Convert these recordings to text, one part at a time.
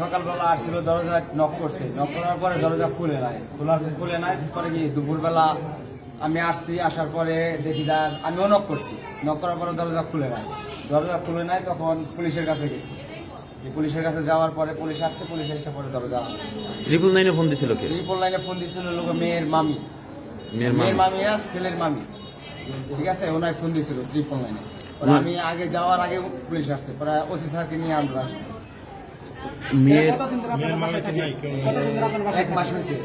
সকালবেলা আসছিল দরজা নক করছে। নক করার পরে দরজা খুলে নাই। খোলার খুলে নাই পরে কি দুপুরবেলা আমি আসছি আসার পরে দেখি যা আমিও নক করছি। নক করার পরে দরজা খুলে নাই। দরজা খুলে নাই তখন পুলিশের কাছে গেছি। পুলিশের কাছে যাওয়ার পরে পুলিশ আসছে পুলিশ এসে পরে দরজা ট্রিপল নাইনে ফোন দিছিল কে? ত্রিপল লাইনে ফোন দিছিল লোক মেয়ের মামি। মেয়ের মামি আর ছেলের মামি। ঠিক আছে? ওনার ফোন দিয়েছিল ট্রিপল লাইনে আমি আগে যাওয়ার আগে পুলিশ আসছে পরে ওসি স্যারকে নিয়ে আমরা আসছি। মেয়ের এক মাস হয়েছে।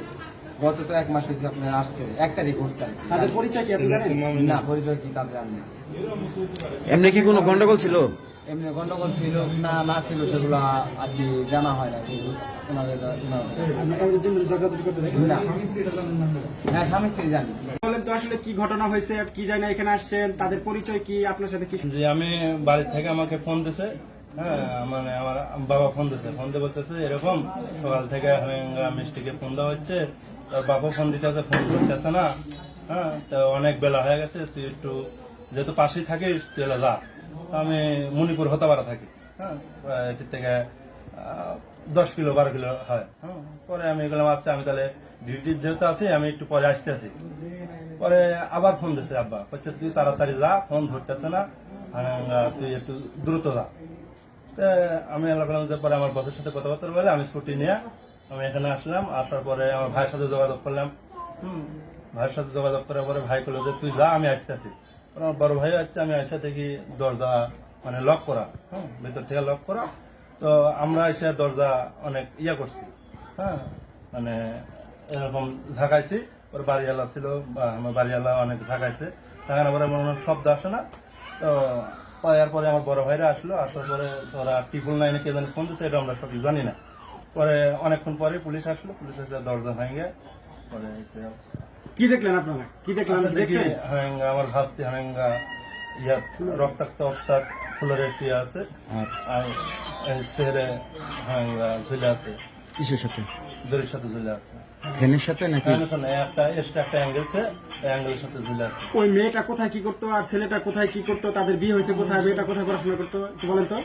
গত তো এক মাস হয়েছে আপনার আসছে। এক তারিখ হচ্ছে তাদের পরিচয় কি আপনি জানেন? না পরিচয় কি তাদের জানেন এমনি কি কোনো গন্ডগোল ছিল? এমনি গন্ডগোল ছিল না না ছিল সেগুলো আর কি জানা হয় না ওনাদের হ্যাঁ। স্বামী স্ত্রী জানি। বলেন তো আসলে কি ঘটনা হয়েছে কি জানি এখানে আসছেন তাদের পরিচয় কি আপনার সাথে কি যে আমি বাড়ি থেকে আমাকে ফোন দিছে হ্যাঁ মানে আমার বাবা ফোন দিছে। ফোন দিয়ে বলতেছে এরকম সকাল থেকে মিষ্টিকে ফোন দেওয়া হচ্ছে তার বাবা ফোন দিতেছে ফোন করতেছে না হ্যাঁ তো অনেক বেলা হয়ে গেছে তুই একটু যেহেতু পাশেই থাকিস তুই যা। আমি মণিপুর হতাপাড়া থাকি। হ্যাঁ এটির থেকে দশ কিলো বারো কিলো হয়। হ্যাঁ। পরে আমি গেলাম আচ্ছা আমি তাহলে ডিউটি যেহেতু আছি আমি একটু পরে আসতে আছি পরে আবার ফোন দিছে আব্বা বলছে তুই তাড়াতাড়ি যা ফোন ধরতেছে না তুই একটু দ্রুত যা। আমি আল্লাহ করলাম যে পরে আমার বসের সাথে কথাবার্তা বলে আমি ছুটি নিয়ে আমি এখানে আসলাম। আসার পরে আমার ভাইয়ের সাথে যোগাযোগ করলাম। হুম ভাইয়ের সাথে যোগাযোগ করার পরে ভাই করল যে তুই যা আমি আসতেছি। পরে আমার বড় ভাই আছে, আমি আসে থেকে দরজা মানে লক করা হ্যাঁ ভিতর থেকে লক করা। তো আমরা এসে দরজা অনেক ইয়া করছি হ্যাঁ মানে এরকম ঝাঁকাইছি। ওর বাড়িওয়ালা ছিল, বা আমার বাড়িওয়ালা অনেক ঝাঁকাইছে। ঝাঁকানোর পরে মনে হয় শব্দ আসে না। তো পাওয়ার পরে আমার বড় ভাইরা আসলো, আসার পরে ওরা ট্রিপল নাইনে কে জানি ফোন দিচ্ছে এটা আমরা সব জানি না। পরে অনেকক্ষণ পরে পুলিশ আসলো, পুলিশ এসে দরজা ভেঙে পরে। কি দেখলেন আপনারা? কি দেখলেন? দেখছেন? আমার ভাস্তি হাঙ্গা ইয়া রক্তাক্ত অবস্থার ফুলের শুয়ে আছে আর আর সেরে হাঙ্গা ঝুলে আছে। কিসের সাথে? দড়ির সাথে ঝুলে আছে। ফ্যানের সাথে নাকি? শোনো, একটা এক্সট্রা একটা অ্যাঙ্গেল আছে অ্যাঙ্গেলের সাথে ঝুলে আছে। ওই মেয়েটা কোথায় কি করতো আর ছেলেটা কোথায় কি করতো তাদের বিয়ে হয়েছে কোথায় মেয়েটা কোথায় পড়াশোনা করতো একটু বলেন তো।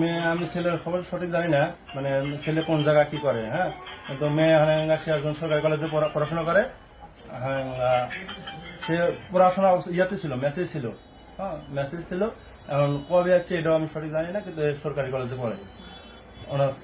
মেয়ে আমি ছেলের খবর সঠিক জানি না মানে ছেলে কোন জায়গা কি করে হ্যাঁ? কিন্তু মেয়ে হ্যাঁ সে একজন সরকারি কলেজে পড়া- পড়াশোনা করে হ্যাঁ সে পড়াশোনা ইয়াতে ছিল মেসেজ ছিল। হ্যাঁ মেসেজ ছিল। এখন কবে যাচ্ছে এটাও আমি সঠিক জানি না, কিন্তু সরকারি কলেজে পড়ে। অনার্স